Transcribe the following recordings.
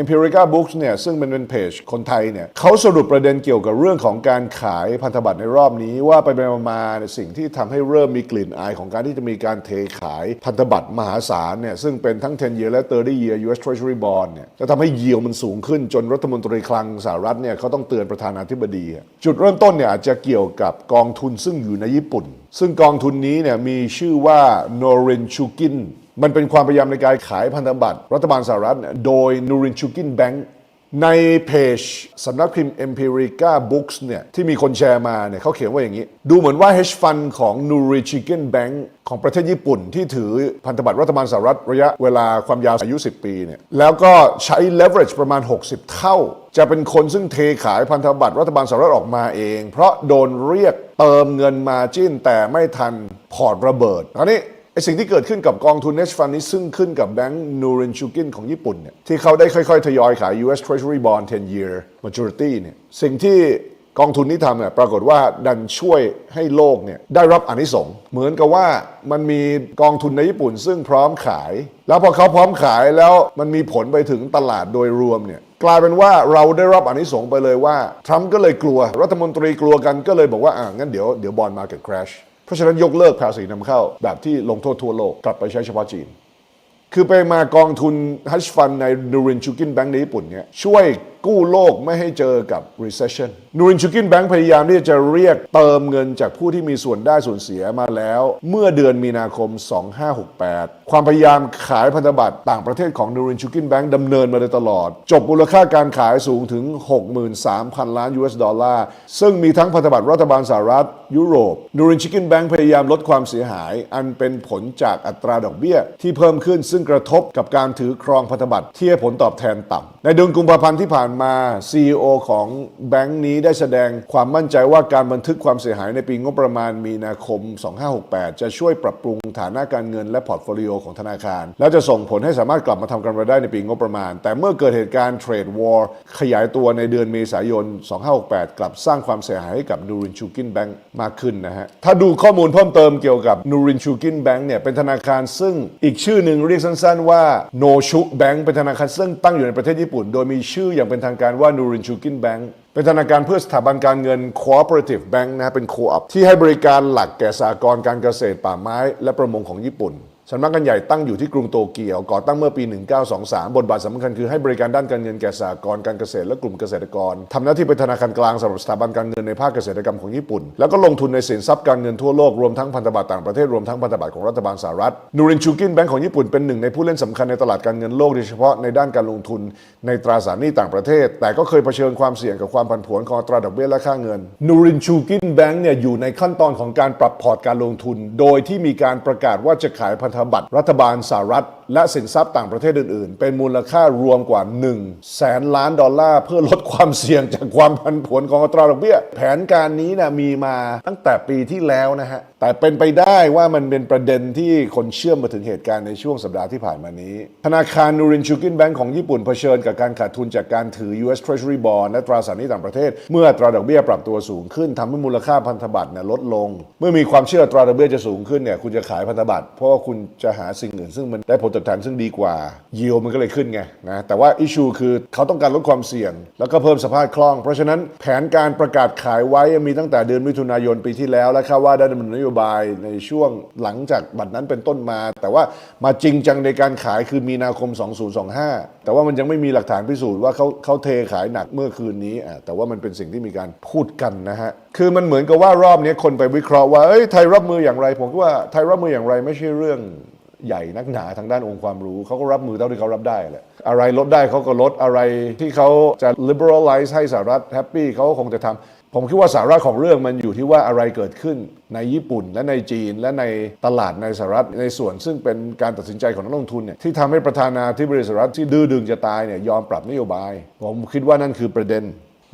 Empirica Books เนี่ยซึ่งเป็นเป็นเพจคนไทยเนี่ยเขาสรุปประเด็นเกี่ยวกับเรื่องของการขายพันธบัตรในรอบนี้ว่าไปไปมาเนี่ยสิ่งที่ทำให้เริ่มมีกลิ่นอายของการที่จะมีการเทขายพันธบัตรมหาศาลเนี่ยซึ่งเป็นทั้ง 10 year และ 30 year US Treasury bond เนี่ยจะทำให้ยิวมันสูงขึ้นจนรัฐมนตรีคลังสหรัฐเนี่ยเขาต้องเตือนประธานาธิบดี จุดเริ่มต้นเนี่ยอาจจะเกี่ยวกับกองทุนซึ่งอยู่ในญี่ปุ่น ซึ่งกองทุนนี้เนี่ยมีชื่อว่า Norin Chukin มันเป็นความพยายามในการขายพันธบัตรรัฐบาลสหรัฐเนี่ยโดย Norin Chukin Bank ในเพจสำนักพิมพ์ Empirica Books เนี่ยที่มีคนแชร์มาเนี่ยเขาเขียนว่าอย่างนี้ ดูเหมือนว่า hedge fund ของ Nuri Chicken Bank ของประเทศญี่ปุ่น ที่ถือพันธบัตรรัฐบาลสหรัฐระยะเวลาความยาวอายุ 10 ปีเนี่ยแล้วก็ใช้ leverage ประมาณ 60 เท่า จะเป็นคนซึ่งเทขายพันธบัตรรัฐบาลสหรัฐออกมาเอง เพราะโดนเรียกเติมเงินมาจิ้นแต่ไม่ทันพอร์ตระเบิดคราวนี้ สิ่งที่เกิดขึ้นกับกองทุน hedge fund นี้ซึ่งขึ้นกับแบงก์นูรินชูกินของญี่ปุ่นเนี่ยที่เขาได้ค่อยๆ ทยอยขาย US Treasury Bond 10 year maturity เนี่ยสิ่งที่กองทุนนี้ทำเนี่ยปรากฏว่าดันช่วยให้โลกเนี่ยได้รับอนิสงเหมือนกับว่ามันมีกองทุนในญี่ปุ่น ซึ่งพร้อมขาย แล้วพอเขาพร้อมขายแล้วมันมีผลไปถึงตลาดโดยรวมเนี่ยกลายเป็นว่าเราได้รับอนิสงไปเลยว่าทรัมป์ก็เลยกลัว รัฐมนตรีกลัวกันก็เลยบอกว่าอ่างั้นเดี๋ยวเดี๋ยวบอลมาเก็ตคราช เพราะฉะนั้นยกเลิกภาษีนำเข้า แบบที่ลงโทษทั่วโลกกลับไปใช้เฉพาะจีน คือไปมากองทุนฮัชฟันในนูรินชูกินแบงก์ในญี่ปุ่นเนี่ยช่วย กู้โลกไม่ให้เจอกับ recession นูรินชูกินแบงก์พยายามที่จะเรียกเติมเงินจากผู้ที่มีส่วนได้ส่วนเสียมาแล้ว เมื่อเดือนมีนาคม 2568 ความพยายามขายพันธบัตรต่างประเทศของนูรินชูกินแบงก์ดำเนินมาโดยตลอด จบมูลค่าการขายสูงถึง 63,000 ล้าน US ดอลลาร์ ซึ่งมีทั้งพันธบัตรรัฐบาลสหรัฐ ยุโรปนูรินชิกินแบงก์พยายามลดความเสียหาย อันเป็นผลจากอัตราดอกเบี้ย ที่เพิ่มขึ้นซึ่งกระทบกับการถือครองพันธบัตรที่ให้ผลตอบแทนต่ำในเดือนกุมภาพันธ์ที่ผ่านมา CEO ของแบงก์นี้ได้แสดงความมั่นใจว่าการบันทึกความเสียหายในปีงบประมาณมีนาคม 2568 จะช่วยปรับปรุงฐานะการเงินและพอร์ตโฟลิโอของธนาคาร แล้วจะส่งผลให้สามารถกลับมาทำกำไรได้ในปีงบประมาณ แต่เมื่อเกิดเหตุการณ์เทรดวอร์ขยายตัวในเดือนเมษายน 2568 กลับสร้างความเสียหายให้กับนูรินชูกินแบงก์มากขึ้นนะฮะถ้าดูข้อมูลเพิ่มเติมเกี่ยวกับนูรินชูกินแบงก์เนี่ยเป็นธนาคารซึ่งอีกชื่อหนึ่งเรียกสั้น ๆ ว่าโนชุแบงก์เป็นธนาคารซึ่งตั้งอยู่ในประเทศญี่ปุ่น โดยมีชื่ออย่างเป็นทางการว่านูรินชูกินแบงก์เป็นธนาคารเพื่อสถาบันการเงิน cooperative bank นะฮะเป็นโคอับที่ให้บริการหลักแก่สากรการเกษตรป่าไม้ และประมงของญี่ปุ่น สำนักงานใหญ่ตั้งอยู่ที่กรุงโตเกียว ก่อตั้งเมื่อปี 1923 บทบาทสำคัญคือให้บริการด้านการเงินแก่สหกรณ์การเกษตรและกลุ่มเกษตรกรทำหน้าที่เป็นธนาคารกลางสำหรับสถาบันการเงินในภาคเกษตรกรรมของญี่ปุ่น แล้วก็ลงทุนในสินทรัพย์การเงินทั่วโลก รวมทั้งพันธบัตรต่างประเทศ รวมทั้งพันธบัตรของรัฐบาลสหรัฐ นูรินชูกินแบงก์ของญี่ปุ่นเป็นหนึ่งในผู้เล่นสำคัญในตลาดการเงินโลกโดยเฉพาะในด้านการลงทุนในตราสารหนี้ต่างประเทศ แต่ก็เคยเผชิญความเสี่ยงกับความผันผวนของตราดอกเบี้ยและค่าเงิน นูรินชูกินแบงก์เนี่ยอยู่ในขั้นตอนของการปรับพอร์ตการลงทุน โดยที่มีการประกาศว่าจะขายพันธบัตรรัฐบาลสหรัฐ และสินทรัพย์ต่างประเทศอื่น ๆ เป็นมูลค่ารวมกว่า1แสนล้านดอลลาร์ เพื่อลดความเสี่ยงจากความผันผวนของอัตราดอกเบี้ย แผนการนี้นะมีมาตั้งแต่ปีที่แล้วนะฮะ แต่เป็นไปได้ว่ามันเป็นประเด็นที่คนเชื่อมมาถึงเหตุการณ์ในช่วงสัปดาห์ที่ผ่านมานี้ ธนาคารนูรินชูกินแบงก์ของญี่ปุ่นเผชิญกับการขาดทุนจากการถือ US Treasury Bond และตราสารหนี้ต่างประเทศ เมื่อตราดอกเบี้ยปรับตัวสูงขึ้นทำให้มูลค่าพันธบัตรเนี่ยลดลง เมื่อมีความเชื่อตราดอกเบี้ยจะสูงขึ้นเนี่ยคุณจะขายพันธบัตรเพราะว่าคุณจะหาสิ่งอื่นซึ่งมันได้ผลตอบแทนซึ่งดีกว่ายิวมันก็เลยขึ้นไงนะแต่ว่าอิชูคือเขาต้องการลดความเสี่ยง แล้วก็เพิ่มสภาพคล่อง เพราะฉะนั้นแผนการประกาศขายไว้มีตั้งแต่เดือนมิถุนายนปีที่แล้ว และคาดว่าได้ดำเนินนโยบายในช่วงหลังจากบัตรนั้นเป็นต้นมา แต่ว่ามาจริงจังในการขายคือมีนาคม 2025 แต่ว่ามันยังไม่มีหลักฐานพิสูจน์ว่าเขาเขาเทขายหนักเมื่อคืนนี้อะแต่ว่ามันเป็นสิ่งที่มีการพูดกันนะฮะคือมันเหมือนกับว่ารอบนี้คนไปวิเคราะห์ว่าเอ้ยไทยรับมืออย่างไร ผมว่าไทยรับมืออย่างไรไม่ใช่เรื่อง ใหญ่นักหนาทางด้านองค์ความรู้เขาก็รับมือเท่าที่เขารับได้แหละอะไรลดได้เขาก็ลดอะไรที่เขาจะ liberalize ให้สหรัฐแฮปปี้เขาก็คงจะทำผมคิดว่าสาระของเรื่องมันอยู่ที่ว่าอะไรเกิดขึ้นในญี่ปุ่นและในจีน และในตลาดในสหรัฐในส่วนซึ่งเป็นการตัดสินใจของนักลงทุนเนี่ยที่ทำให้ประธานาธิบดีสหรัฐที่ดื้อดึงจะตายเนี่ยยอมปรับนโยบาย ผมคิดว่านั่นคือประเด็น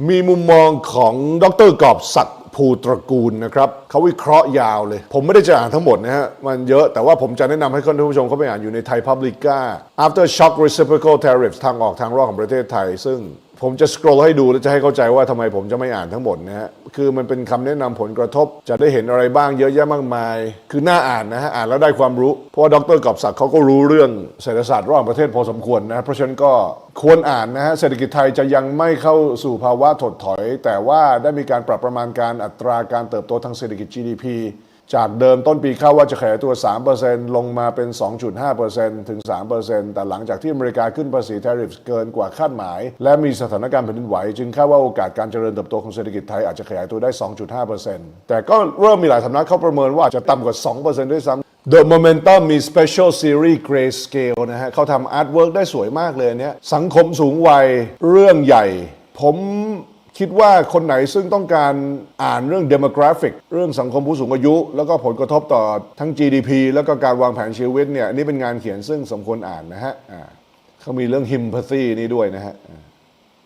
มีมุมมองของดรกอบศักดิ ภูตระกูลนะครับเขาวิเคราะห์ยาวเลย ผมไม่ได้จะอ่านทั้งหมดนะฮะ มันเยอะแต่ว่าผมจะแนะนำให้ท่านผู้ชมเขาไปอ่านอยู่ในไทยพับลิก้า after shock reciprocal tariffs ทางออกทางรอดของประเทศไทย ซึ่ง ผมจะสครอลให้ดูแล้วจะให้เข้าใจว่าทำไมผมจะไม่อ่านทั้งหมดนะฮะคือมันเป็นคำแนะนำผลกระทบ จะได้เห็นอะไรบ้างเยอะแยะมากมาย คือน่าอ่านนะฮะอ่านแล้วได้ความรู้ เพราะว่าดรกอบศักดิ์เขาก็รู้เรื่องเศรษฐศาสตร์ระหว่างประเทศพอสมควรนะเพราะฉะนั้นก็ควรอ่านนะฮะเศรษฐกิจไทยจะยังไม่เข้าสู่ภาวะถดถอย แต่ว่าได้มีการปรับประมาณการอัตราการเติบโตทางเศรษฐกิจ GDP จากเดิมต้นปีเข้าว่าจะขยายตัว 3%ลงมาเป็น 2.5%ถึง 3%แต่หลังจากที่อเมริกาขึ้นภาษี tariff เกินกว่าคาดหมาย และมีสถานการณ์แผ่นดินไหว จึงคาดว่าโอกาสการเจริญเติบโตของเศรษฐกิจไทยอาจจะขยายตัวได้ 2.5%แต่ก็เริ่มมีหลายสำนักเข้าประเมินว่าจะต่ำกว่า 2%ด้วยซ้ำ The Momentum มี Special Series Grayscale นะฮะเขาทำอาร์ตเวิร์กได้สวยมากเลยเนี้ยสังคมสูงวัยเรื่องใหญ่ ผม คิดว่าคนไหนซึ่งต้องการอ่านเรื่อง demographic เรื่องสังคมผู้สูงอายุ แล้วก็ผลกระทบต่อทั้ง GDP แล้วก็การวางแผนชีวิตเนี่ยอันนี่เป็นงานเขียนซึ่งสมควรอ่านนะฮะเขามีเรื่อง sympathy นี่ด้วยนะฮะ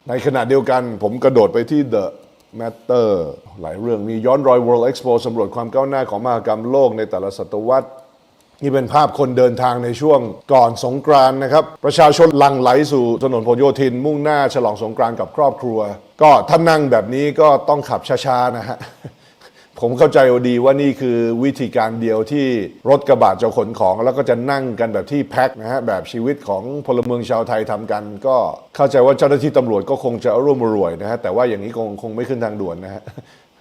ในขณะเดียวกันผมกระโดดไปที่ The Matter หลายเรื่องมีย้อนรอย World Expo สำรวจความก้าวหน้าของมหกรรมโลกในแต่ละศตวรรษนี่เป็นภาพคนเดินทางในช่วงก่อนสงกรานนะครับ ประชาชนลังไหลสู่ถนนพหลโยธินมุ่งหน้าฉลองสงกรานกับครอบครัว ก็ถ้านั่งแบบนี้ก็ต้องขับช้าๆนะฮะ ผมเข้าใจดีว่านี่คือวิธีการเดียวที่รถกระบะจะขนของ แล้วก็จะนั่งกันแบบที่แพ็คนะฮะ แบบชีวิตของพลเมืองชาวไทยทำกัน ก็เข้าใจว่าเจ้าหน้าที่ตำรวจก็คงจะร่วมรวยนะฮะ แต่ว่าอย่างนี้คงคงไม่ขึ้นทางด่วนนะฮะ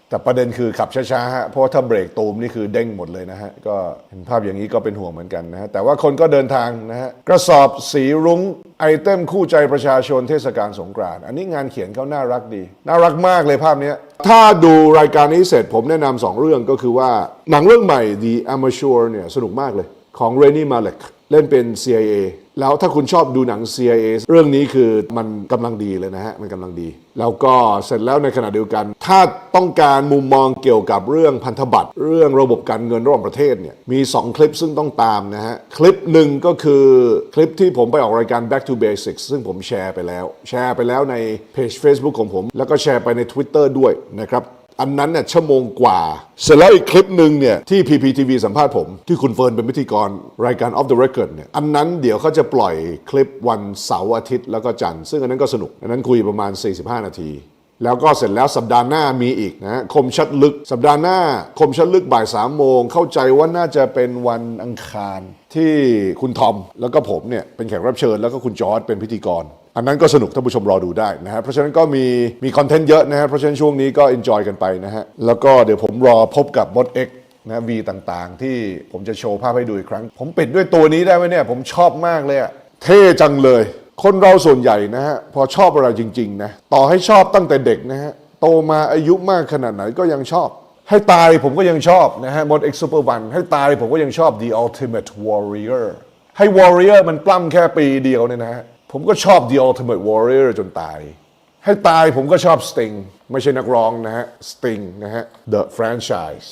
แต่ประเด็นคือขับช้าๆฮะเพราะว่าถ้าเบรกตูมนี่คือเด้งหมดเลยนะฮะ ก็เห็นภาพอย่างนี้ก็เป็นห่วงเหมือนกันนะฮะ แต่ว่าคนก็เดินทางนะฮะ กระสอบสีรุ้งไอเทมคู่ใจประชาชนเทศกาลสงกรานต์อันนี้งานเขียนเขาน่ารักดี น่ารักมากเลยภาพนี้ ถ้าดูรายการนี้เสร็จผมแนะนำสองเรื่องก็คือว่าหนังเรื่องใหม่ The Amateur เนี่ยสนุกมากเลยของเรนนี่มา เล่นเป็น CIA แล้วถ้าคุณชอบดูหนัง CIA เรื่องนี้คือมันกำลังดีเลยนะฮะ มันกำลังดี แล้วก็เสร็จแล้วในขณะเดียวกัน ถ้าต้องการมุมมองเกี่ยวกับเรื่องพันธบัตร เรื่องระบบการเงินระหว่างประเทศเนี่ยมี 2 คลิปซึ่งต้องตามนะฮะ คลิปหนึ่งก็คือคลิปที่ผมไปออกรายการ Back to Basics ซึ่งผมแชร์ไปแล้ว แชร์ไปแล้วในเพจ Facebook ของผม แล้วก็แชร์ไปใน Twitter ด้วยนะครับ อันนั้นเนี่ยชั่วโมงกว่า เสร็จแล้วอีกคลิปหนึ่งเนี่ยที่ PPTV สัมภาษณ์ผม ที่คุณเฟิร์นเป็นพิธีกรรายการ Off the Record เนี่ยอันนั้นเดี๋ยวเขาจะปล่อยคลิปวันเสาร์อาทิตย์แล้วก็จันทร์ซึ่งอันนั้นก็สนุก อันนั้นคุยประมาณ 45 นาที แล้วก็เสร็จแล้วสัปดาห์หน้ามีอีกนะฮะคมชัดลึก สัปดาห์หน้า คมชัดลึกบ่ายสามโมงเข้าใจว่าน่าจะเป็นวันอังคารที่คุณทอมแล้วก็ผมเนี่ยเป็นแขกรับเชิญแล้วก็คุณจอร์ดเป็นพิธีกร อันนั้นก็สนุกท่านผู้ชมรอดูได้นะฮะเพราะฉะนั้นก็มีมีคอนเทนต์เยอะนะฮะเพราะฉะนั้นช่วงนี้ก็ enjoy กันไปนะฮะแล้วก็เดี๋ยวผมรอพบกับมด X นะวีต่างๆ ที่ผมจะโชว์ภาพให้ดูอีกครั้ง ผมปิดด้วยตัวนี้ได้ไหมเนี่ยผมชอบมากเลยอะเท่จังเลย คนเราส่วนใหญ่นะฮะพอชอบอะไรจริงๆนะต่อให้ชอบตั้งแต่เด็กนะฮะโตมาอายุมากขนาดไหนก็ยังชอบ ให้ตายผมก็ยังชอบนะฮะมด X Super One ให้ตายผมก็ยังชอบ The Ultimate Warrior ให้ Warrior มันปล้ำแค่ปีเดียวเนี่ยนะฮะ ผมก็ชอบ The Ultimate Warrior จนตาย ให้ตายผมก็ชอบ Sting ไม่ใช่นักร้องนะฮะ Sting นะฮะ The Franchise